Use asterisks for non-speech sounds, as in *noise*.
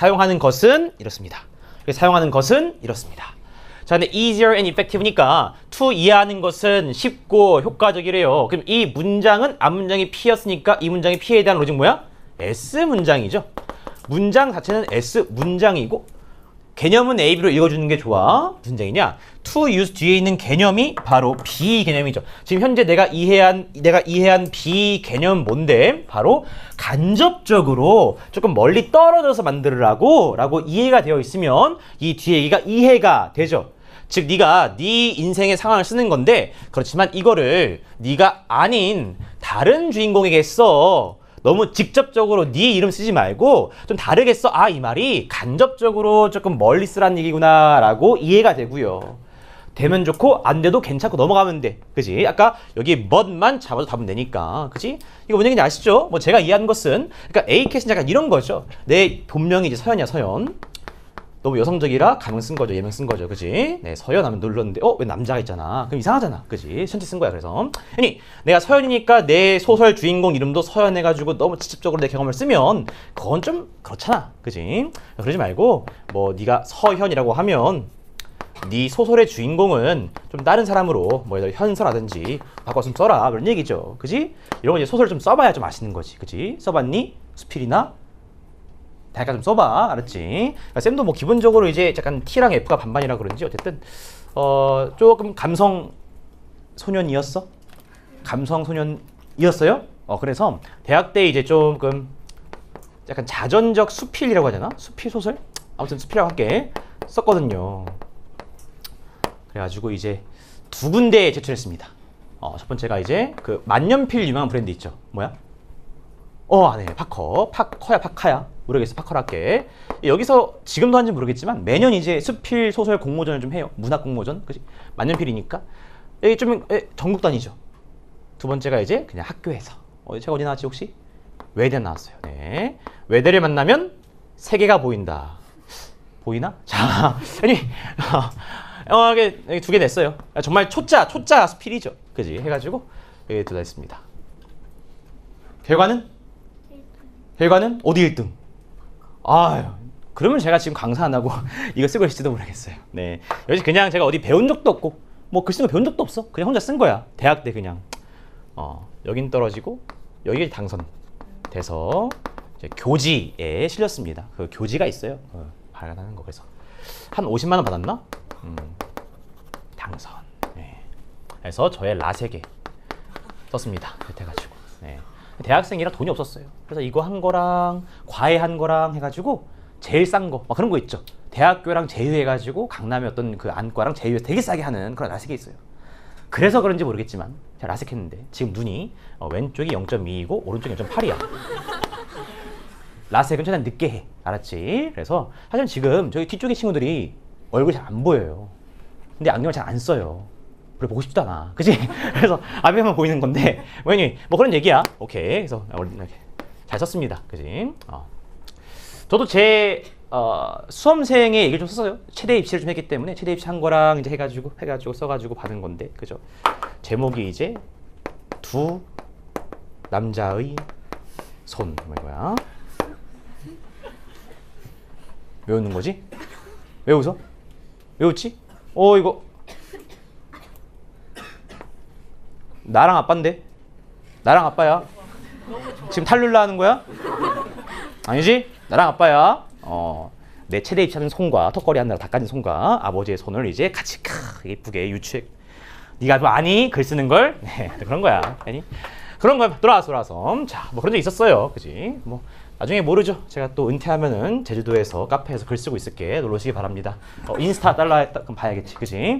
사용하는 것은 이렇습니다. 사용하는 것은 이렇습니다. 자, 근데 easier and effective니까 to 이해하는 것은 쉽고 효과적이래요. 그럼 이 문장은 앞 문장이 P였으니까 이 문장이 P에 대한 로직 뭐야? S 문장이죠. 문장 자체는 S 문장이고 개념은 A, B로 읽어주는 게 좋아. 무슨 얘기냐? to use 뒤에 있는 개념이 바로 B 개념이죠. 지금 현재 내가 이해한 내가 이해한 B 개념 뭔데? 바로 간접적으로 조금 멀리 떨어져서 만들으라고 라고 이해가 되어 있으면 이 뒤에 얘기가 이해가 되죠. 즉 네가 네 인생의 상황을 쓰는 건데 그렇지만 이거를 네가 아닌 다른 주인공에게 써. 너무 직접적으로 네 이름 쓰지 말고 좀 다르게 써. 아, 이 말이 간접적으로 조금 멀리 쓰란 얘기구나라고 이해가 되고요. 되면 좋고 안 돼도 괜찮고 넘어가면 돼. 그지? 아까 여기 멋만 잡아도 답은 되니까. 그지? 이거 뭔 얘기인지 아시죠? 뭐 제가 이해한 것은 그러니까 A 캐스는 약간 이런 거죠. 내 본명이 이제 서연이야, 서연. 너무 여성적이라 가명 쓴 거죠. 예명 쓴 거죠. 그지? 네, 서연 하면 눌렀는데, 어, 왜 남자가 있잖아. 그럼 이상하잖아. 그지? 현재 쓴 거야. 그래서. 아니, 내가 서연이니까 내 소설 주인공 이름도 서연 해가지고 너무 직접적으로 내 경험을 쓰면 그건 좀 그렇잖아. 그지? 그러지 말고, 뭐, 네가 서현이라고 하면 네 소설의 주인공은 좀 다른 사람으로 뭐 현서라든지 바꿔 좀 써라 그런 얘기죠 그지 이런 거 이제 소설 좀 써봐야 좀 아시는 거지 그지 써봤니 수필이나 대가 좀 써봐 알았지 그러니까 쌤도 뭐 기본적으로 이제 약간 T랑 F가 반반이라 그런지 어쨌든 어 조금 감성 소년이었어 감성 소년이었어요 어 그래서 대학 때 이제 조금 약간 자전적 수필이라고 하잖아 수필 소설 아무튼 수필이라고 할게 썼거든요 그래가지고 이제 두 군데에 제출했습니다. 어, 첫 번째가 이제 그 만년필 유명한 브랜드 있죠. 뭐야? 어, 네, 파커. 파커야, 파카야. 모르겠어. 파커라 할게. 여기서 지금도 하는지 모르겠지만 매년 이제 수필 소설 공모전을 좀 해요. 문학 공모전. 그지? 만년필이니까. 여기 좀 에, 전국 단위죠. 두 번째가 이제 그냥 학교에서. 어, 제가 어디 나왔지 혹시? 외대 나왔어요. 네. 외대를 만나면 세계가 보인다. 보이나? 자, *laughs* 아니, *laughs* 어, 이게 두 개 냈어요. 정말 초짜, 초짜 스필이죠. 그지? 해가지고, 여기 둘다 했습니다. 결과는? 결과는? 어디 1등? 아유, 그러면 제가 지금 강사 안 하고 *laughs* 이거 쓰고 있을지도 모르겠어요. 네. 여기 그냥 제가 어디 배운 적도 없고, 뭐 글 쓰는 거 배운 적도 없어. 그냥 혼자 쓴 거야. 대학 때 그냥. 어, 여긴 떨어지고, 여기 당선 돼서, 교지에 실렸습니다. 그 교지가 있어요. 어, 발간하는 거. 그래서. 한 50만 원 받았나? 음, 당선. 네. 그래서 저의 라세계 썼습니다. 이렇게 해가지고. 네. 대학생이라 돈이 없었어요. 그래서 이거 한 거랑 과외 한 거랑 해가지고 제일 싼 거, 막 그런 거 있죠. 대학교랑 제휴해가지고 강남의 어떤 그 안과랑 제휴해서 되게 싸게 하는 그런 라섹이 있어요. 그래서 그런지 모르겠지만 제가 라섹 했는데 지금 눈이 어, 왼쪽이 0.2이고 오른쪽이 0.8이야. 라섹은 최대한 늦게 해. 알았지? 그래서 사실 지금 저기 뒤쪽에 친구들이 얼굴이 잘 안 보여요. 근데 안경을 잘 안 써요. 그래 보고 싶지도 않아. 그지? *laughs* 그래서 앞에만 보이는 건데 왜냐 뭐 그런 얘기야. 오케이. 그래서 이렇게 잘 썼습니다. 그지? 어. 저도 제 어, 수험생의 얘기를 좀 썼어요. 최대 입시를 좀 했기 때문에 최대 입시 한 거랑 이제 해가지고 해가지고 써가지고 받은 건데 그죠? 제목이 이제 두 남자의 손 뭐야? 왜 웃는 거지? 왜 웃어? 왜 웃지? 어 이거 나랑 아빠인데? 나랑 아빠야? 지금 탈룰라 하는 거야? 아니지? 나랑 아빠야. 어 내 최대 입시하는 손과 턱걸이 하느라 닦아진 손과 아버지의 손을 이제 같이 크 예쁘게 유추해. 네가 뭐 아니? 글 쓰는 걸? 네, 그런 거야. 아니? 그런 거야. 돌아와서 돌아와서. 자 뭐 그런 적 있었어요. 그지? 뭐 나중에 모르죠. 제가 또 은퇴하면은 제주도에서 카페에서 글 쓰고 있을게. 놀러 오시기 바랍니다. 어, 인스타 달라 그럼 봐야겠지. 그지